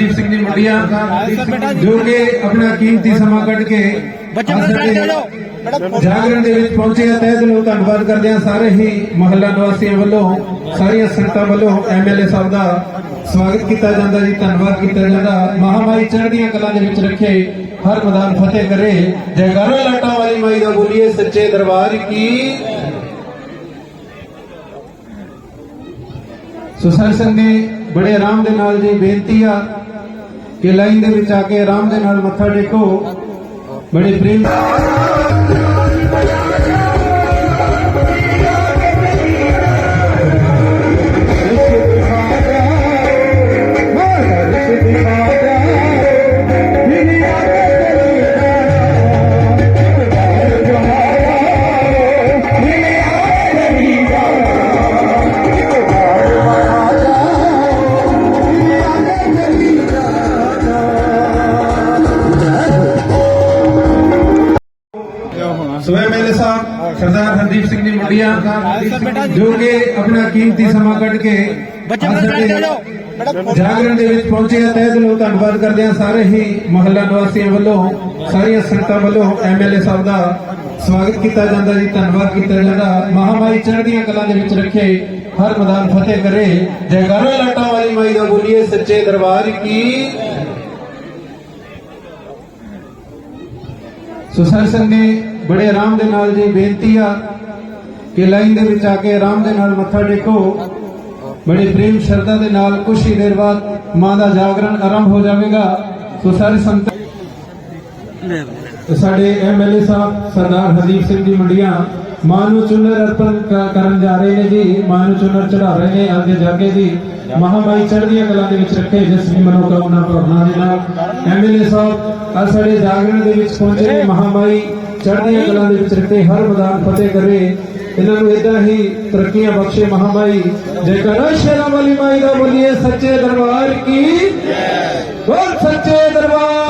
ਹਰਦੀਪ ਸਿੰਘ ਜੀ ਮੁੰਡੀਆਂ ਜੋ ਕਿ ਆਪਣਾ ਕੀਮਤੀ ਸਮਾਂ ਕੱਢ ਕੇ ਜਾਗਰਣ ਦੇ ਵਿੱਚ ਪਹੁੰਚੇ ਆ। ਤਹਿ ਦਿਲੋਂ ਧੰਨਵਾਦ ਕਰਦੇ ਆ ਸਾਰੇ ਹੀ ਮਹੱਲਾ ਨਿਵਾਸੀਆਂ ਵੱਲੋਂ ਸਾਰੀਆਂ ਸੰਗਤਾਂ ਵੱਲੋਂ ਐਮਐਲਏ ਸਾਹਿਬ ਦਾ ਸਵਾਗਤ ਕੀਤਾ ਜਾਂਦਾ ਜੀ ਧੰਨਵਾਦ ਕੀਤਾ ਜਾਂਦਾ। ਮਹਾਮਾਈ ਚੜ੍ਹਦੀਆਂ ਕਲਾਂ ਦੇ ਵਿੱਚ ਰੱਖੇ ਹਰ ਮੈਦਾਨ ਫਤਿਹ ਕਰੇ। ਜੈਕਾਰਾ ਲਾਟਾਂ ਵਾਲੀ ਮਾਈ ਦਾ ਬੋਲੀਏ ਸੱਚੇ ਦਰਬਾਰ ਕੀ। ਸੋ ਨੇ ਬੜੇ ਆਰਾਮ ਦੇ ਨਾਲ ਜੀ ਬੇਨਤੀ ਆ ਕਿ ਲਾਈਨ ਦੇ ਵਿੱਚ ਆ ਕੇ ਆਰਾਮ ਦੇ ਨਾਲ ਮੱਥਾ ਟੇਕੋ। ਬੜੇ ਪ੍ਰੇਮ ਸਵੈ ਮੇਲੇ ਸਾਹਿਬ ਸਰਦਾਰ ਹਰਦੀਪ ਸਿੰਘ ਜੀ ਮੁੰਡੀਆਂ ਜੋ ਕਿ ਆਪਣਾ ਕੀਮਤੀ ਸਮਾਂ ਕੱਢ ਕੇ ਜਾਗਰਣ ਦੇ ਵਿੱਚ ਪਹੁੰਚੇ ਆ। ਤਹਿ ਦਿਲੋਂ ਧੰਨਵਾਦ ਕਰਦੇ ਆ ਸਾਰੇ ਹੀ ਮਹੱਲਾ ਨਿਵਾਸੀਆਂ ਵੱਲੋਂ ਸਾਰੀਆਂ ਸੰਗਤਾਂ ਵੱਲੋਂ ਐਮਐਲਏ ਸਾਹਿਬ ਦਾ ਸਵਾਗਤ ਕੀਤਾ ਜਾਂਦਾ ਜੀ ਧੰਨਵਾਦ ਕੀਤਾ ਜਾਂਦਾ। ਮਹਾਮਾਈ ਚੜ੍ਹਦੀਆਂ ਕਲਾਂ ਦੇ ਵਿੱਚ ਰੱਖੇ ਹਰ ਮੈਦਾਨ ਫਤਿਹ ਕਰੇ। ਜੈਕਾਰਾ ਲਾਟਾਂ ਵਾਲੀ ਮਾਈ ਦਾ ਬੋਲੀਏ ਸੱਚੇ ਦਰਬਾਰ ਕੀ। ਸੋ ਸਰ ਸੰਗ ਨੇ ਬੜੇ ਆਰਾਮ ਦੇ ਨਾਲ ਜੀ, ਬੇਨਤੀ ਆ ਕਿ ਲਾਈਨ ਦੇ ਵਿੱਚ ਆ ਕੇ ਆਰਾਮ ਦੇ ਨਾਲ ਮੱਥਾ ਟੇਕੋ। ਬੜੇ ਪ੍ਰੇਮ ਸ਼ਰਧਾ ਦੇ ਨਾਲ ਕੁਝ ਹੀ ਦੇਰ ਬਾਅਦ ਮਾਂ ਦਾ ਜਾਗਰਣ ਆਰੰਭ ਹੋ ਜਾਵੇਗਾ। ਸੋ ਸਾਰੇ ਸੰਤ ਸਾਡੇ ਐਮਐਲਏ ਸਾਹਿਬ, ਸਰਦਾਰ ਹਰਦੀਪ ਸਿੰਘ ਜੀ ਮੰਡੀਆਂ, ਮਾਂ ਨੂੰ ਚੁਨਰ ਅਰਪਣ ਕਰਨ ਜਾ ਰਹੇ ਨੇ ਜੀ। ਮਾਂ ਨੂੰ ਚੁਨਰ ਚੜਾ ਰਹੇ ਨੇ, ਅੱਗੇ ਜਾ ਕੇ ਜੀ। ਮਹਾਮਾਈ ਚੜ੍ਹਦੀਆਂ ਕਲਾਂ ਦੇ ਵਿੱਚ ਰੱਖੇ ਜਿਸ ਦੀ ਮਨੋਕਾਮਨਾ ਭਾਵਨਾ ਦੇ ਨਾਲ। ਐਮਐਲਏ ਸਾਹਿਬ, ਅੱਜ ਸਾਡੇ ਜਾਗਰਣ ਦੇ ਵਿੱਚ ਪਹੁੰਚੇ ਨੇ ਮਹਾਮਾਈ ਚੜ੍ਹਦੀਆਂ ਕਲਾਂ ਦੇ ਵਿੱਚ ਰੱਖੇ, ਹਰ ਮੈਦਾਨ ਫਤਿਹ ਕਰੇ। ਇਹਨਾਂ ਨੂੰ ਇਦਾਂ ਹੀ ਤਰੱਕੀਆਂ ਬਖਸ਼ੇ ਮਹਾਮਾਈ। ਜੇਕਰ ਸ਼ੇਰਾਂ ਵਾਲੀ ਮਾਈ ਦਾ ਬੋਲੀਏ, ਸੱਚੇ ਦਰਬਾਰ ਕੀ? ਬੋਲ ਸੱਚੇ ਦਰਬਾਰ।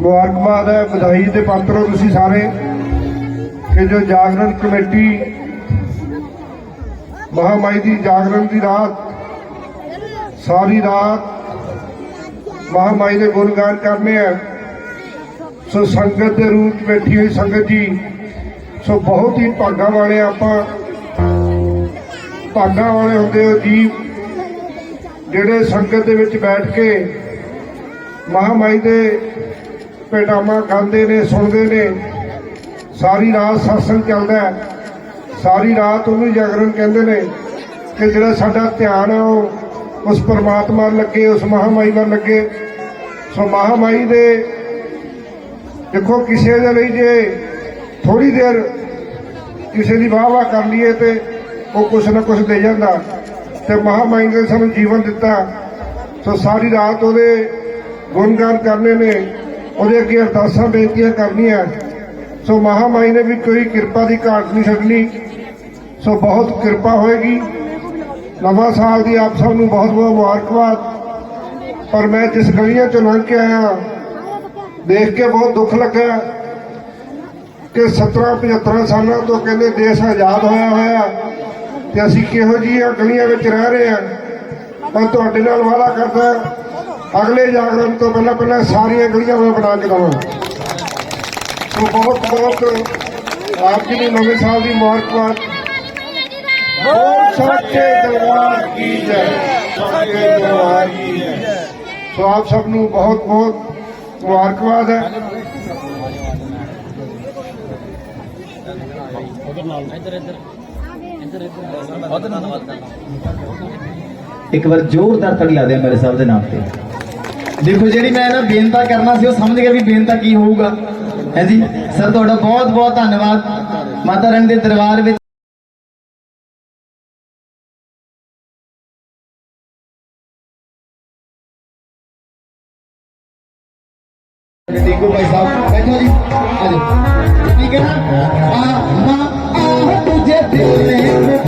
ਮੁਬਾਰਕਬਾਦ ਹੈ, ਵਧਾਈ ਦੇ ਪਾਤਰ ਹੋ ਤੁਸੀਂ ਸਾਰੇ। ਕਿ ਜੋ ਜਾਗਰਣ ਕਮੇਟੀ, ਮਹਾਮਾਈ ਦੀ ਜਾਗਰਣ ਦੀ ਰਾਤ, ਸਾਰੀ ਰਾਤ ਮਹਾਮਾਈ ਦੇ ਗੁਣਗਾਨ ਕਰਨੇ ਆ। ਸੋ ਸੰਗਤ ਦੇ ਰੂਪ 'ਚ ਬੈਠੀ ਹੋਈ ਸੰਗਤ ਜੀ, ਸੋ ਬਹੁਤ ਹੀ ਭਾਗਾਂ ਵਾਲੇ ਆਪਾਂ। ਭਾਗਾਂ ਵਾਲੇ ਹੁੰਦੇ ਹੋ ਜੀ, ਜਿਹੜੇ ਸੰਗਤ ਦੇ ਵਿੱਚ ਬੈਠ ਕੇ ਮਹਾਮਾਈ ਦੇ ਪੇਟਾਮਾ ਖਾਂਦੇ ਨੇ, ਸੁਣਦੇ ਨੇ। ਸਾਰੀ ਰਾਤ satsang ਚੱਲਦਾ ਹੈ। ਸਾਰੀ ਰਾਤ ਉਹਨੂੰ ਜਾਗਰਣ ਕਹਿੰਦੇ ਨੇ ਕਿ ਜਿਹੜਾ ਸਾਡਾ ਧਿਆਨ ਆ, ਉਹ ਉਸ ਪਰਮਾਤਮਾ ਲੱਗੇ, ਉਸ ਮਹਾਮਾਈ ਨਾਲ ਲੱਗੇ। ਸੋ ਮਹਾਮਾਈ ਦੇ ਦੇਖੋ ਕਿਸੇ ਦੇ ਲਈ ਜੇ ਥੋੜੀ ਦੇਰ ਕਿਸੇ ਦੀ ਵਾਹ ਵਾਹ ਕਰ ਲਈਏ ਤੇ ਉਹ ਕੁਛ ਨਾ ਕੁਛ ਦੇ ਜਾਂਦਾ। ਤੇ ਮਹਾਮਾਈ ਨੇ ਸਾਨੂੰ ਜੀਵਨ ਦਿੱਤਾ। ਸੋ ਸਾਰੀ ਰਾਤ ਉਹਦੇ ਗੁਣਗਾਨ ਕਰਨੇ ਨੇ। ਉਹਦੇ ਅੱਗੇ ਅਰਦਾਸਾਂ ਬੇਨਤੀਆਂ ਕਰਨੀਆਂ ਸੋ ਮਹਾਮਾਈ ਨੇ ਵੀ ਕੋਈ ਕਿਰਪਾ ਦੀ ਘਾਟ ਨਹੀਂ ਛੱਡਣੀ। ਸੋ ਬਹੁਤ ਕਿਰਪਾ ਹੋਏਗੀ। ਨਵਾਂ ਸਾਲ ਦੀ ਆਪ ਸਭ ਨੂੰ ਬਹੁਤ ਬਹੁਤ ਮੁਬਾਰਕਬਾਦ। ਪਰ ਮੈਂ ਜਿਸ ਗਲੀਆਂ ਚੋਂ ਲੰਘ ਕੇ ਆਇਆ, ਦੇਖ ਕੇ ਬਹੁਤ ਦੁੱਖ ਲੱਗਾ ਕਿ 17 75 ਸਾਲਾਂ ਤੋਂ ਕਹਿੰਦੇ ਦੇਸ਼ ਆਜ਼ਾਦ ਹੋਇਆ ਹੋਇਆ ਤੇ ਅਸੀਂ ਕਿਹੋ ਜਿਹੀਆਂ ਗਲੀਆਂ ਵਿੱਚ ਰਹਿ ਰਹੇ ਹਾਂ। ਮੈਂ ਤੁਹਾਡੇ ਨਾਲ ਵਾਅਦਾ ਕਰਦਾ ਅਗਲੇ ਜਾਗਰਣ ਤੋਂ ਪਹਿਲਾਂ ਪਹਿਲਾਂ ਸਾਰੀਆਂ ਗਲੀਆਂ ਮੈਂ ਬਣਾ ਕੇ ਦਵਾਂਗਾ ਸੋ ਬਹੁਤ ਬਹੁਤ ਆਪ ਜੀ ਨੂੰ ਨਵੇਂ ਸਾਲ ਦੀ ਮੁਬਾਰਕਬਾਦ। ਬੋਲ ਸੱਚੇ ਦਰਬਾਰ ਕੀ ਜੈ, ਸਾਚੇ ਦਰਬਾਰ ਕੀ ਹੈ ਸੋ ਆਪ ਸਭ ਨੂੰ ਬਹੁਤ ਬਹੁਤ ਮੁਬਾਰਕਬਾਦ ਹੈ। ਇੱਕ ਵਾਰ ਜ਼ੋਰਦਾਰ ਤਾੜੀ ਲਾ ਦਿਓ ਮੇਰੇ ਸਾਹਿਬ ਦੇ ਨਾਮ ਤੇ। ਦੇਖੋ ਜਿਹੜੀ ਮੈਂ ਨਾ ਬੇਨਤਾ ਕਰਨਾ ਸੀ, ਉਹ ਸਮਝ ਗਿਆ ਵੀ ਬੇਨਤਾ ਕੀ ਹੋਊਗਾ। ਹੈ ਜੀ? ਸਰ, ਤੁਹਾਡਾ ਬਹੁਤ ਬਹੁਤ ਧੰਨਵਾਦ। ਮਾਤਾ ਰਾਣੀ ਦੇ ਦਰਬਾਰ ਵਿੱਚ ਦੇਖੋ ਭਾਈ ਸਾਹਿਬ, ਬੈਠੋ ਜੀ। ਆ ਜਾਓ। ਠੀਕ ਹੈ ਨਾ? ਆ ਮਾਂ ਆ ਤੁਝੇ ਦਿਲ ਨੇ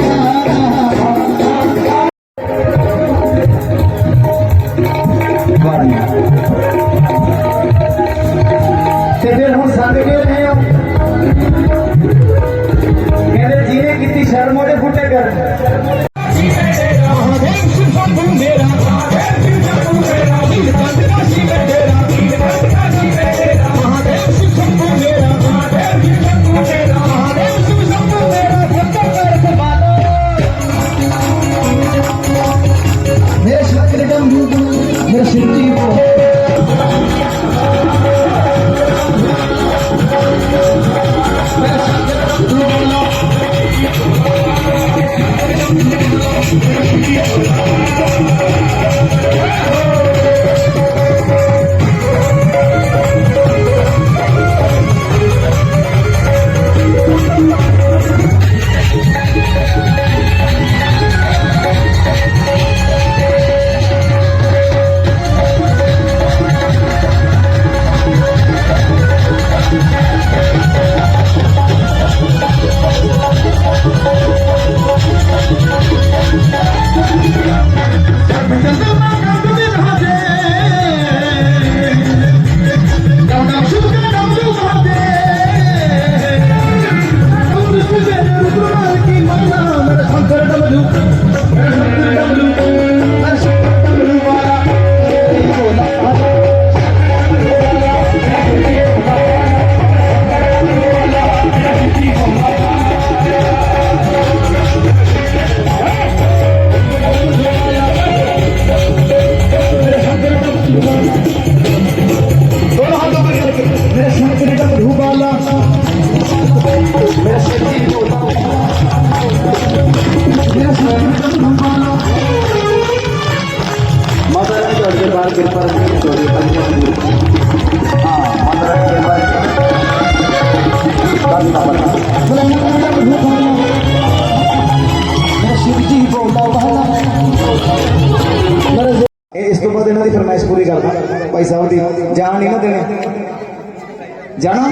ਇਸ ਤੋਂ ਬਾਅਦ ਇਹਨਾਂ ਦੀ ਫਰਮਾਇਸ਼ ਪੂਰੀ ਕਰਦਾ ਭਾਈ ਸਾਹਿਬ ਦੀ ਜਾਣ ਨਹੀਂ ਨਾ ਦੇਣੀ ਜਾਣਾ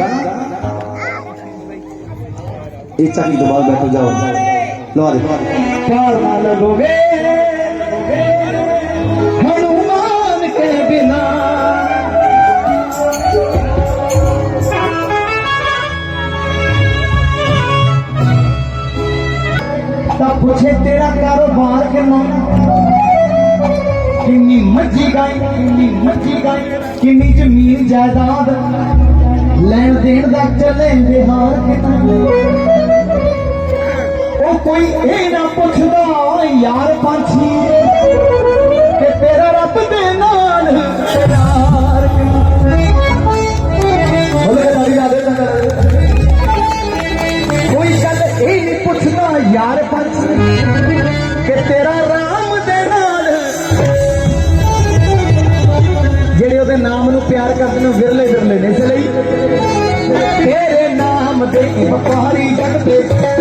ਇਹ ਚੱਕੀ ਤੋਂ ਬਾਅਦ ਬੈਠੋ ਜਾਓ ਲਵਾ ਦੇ ਪਿਆਰ ਨਾਲ ਲੋਵੇ ਪੁੱਛੇ, ਤੇਰਾ ਕਾਰੋਬਾਰ ਕਿੰਨਾ ਕਿੰਨੀ ਮੱਝੀ ਗਾਈ, ਕਿੰਨੀ ਮੱਝੀ ਗਾਈ, ਕਿੰਨੀ ਜ਼ਮੀਨ ਜਾਇਦਾਦ ਲੈਣ ਦੇਣ ਦਾ ਚੱਲੇ ਵਿਹਾਰ ਕਿੰਨਾ ਉਹ ਕੋਈ ਇਹ ਨਾ ਪੁੱਛਦਾ ਯਾਰ ਪੰਛੀ ਤੇਰਾ ਰੱਬ देख पारी जग देख